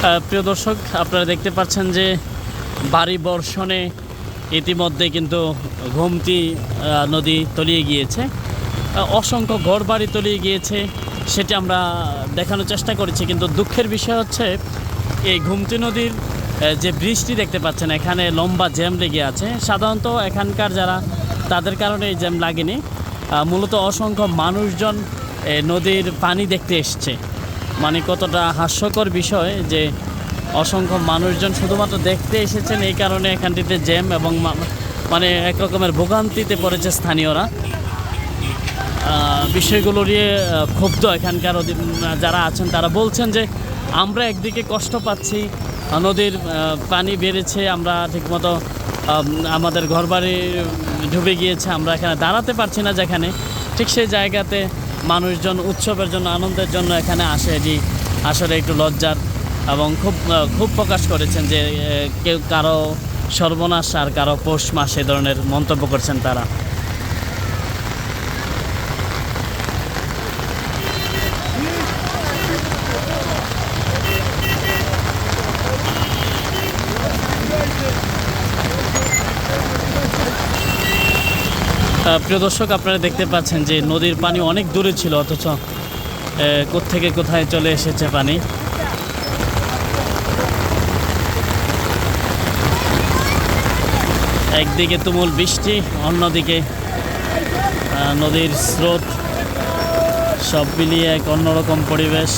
প্রিয় দর্শক, আপনারা দেখতে পাচ্ছেন যে বাড়ি বর্ষণে ইতিমধ্যে কিন্তু ঘুমতি নদী তলিয়ে গিয়েছে। অসংখ্য ঘর বাড়ি তলিয়ে গিয়েছে, সেটি আমরা দেখানোর চেষ্টা করেছি। কিন্তু দুঃখের বিষয় হচ্ছে, এই ঘুমতি নদীর যে বৃষ্টি দেখতে পাচ্ছেন, এখানে লম্বা জ্যাম লেগে আছে। সাধারণত এখানকার যারা, তাদের কারণে এই জ্যাম লাগেনি। মূলত অসংখ্য মানুষজন নদীর পানি দেখতে এসছে। মানে কতটা হাস্যকর বিষয় যে অসংখ্য মানুষজন শুধুমাত্র দেখতে এসেছেন এই কারণে এখানটিতে জ্যাম এবং মানে এক রকমের ভোগান্তিতে পড়েছে স্থানীয়রা। বিষয়গুলো নিয়ে ক্ষুব্ধ এখানকার যারা আছেন, তারা বলছেন যে আমরা একদিকে কষ্ট পাচ্ছি, নদীর পানি বেড়েছে, আমরা ঠিকমতো আমাদের ঘরবাড়ি ডুবে গিয়েছে, আমরা এখানে দাঁড়াতে পারছি না যেখানে। ঠিক সেই জায়গাতে মানুষজন উৎসবের জন্য, আনন্দের জন্য এখানে আসে। এটি আসলে একটু লজ্জার এবং খুব খুব প্রকাশ করেছেন যে কেউ কারও সর্বনাশ আর কারও পৌষ মাস এ ধরনের মন্তব্য করছেন তারা। প্রিয় দর্শক আপনারা দেখতে পাচ্ছেন যে নদীর পানি অনেক দূরে ছিল অথচ আহ, কোত্থেকে কোথায় চলে এসেছে পানি। একদিকে তুমুল বৃষ্টি অন্যদিকে নদীর স্রোত সব মিলিয়ে এক অন্যরকম পরিবেশ।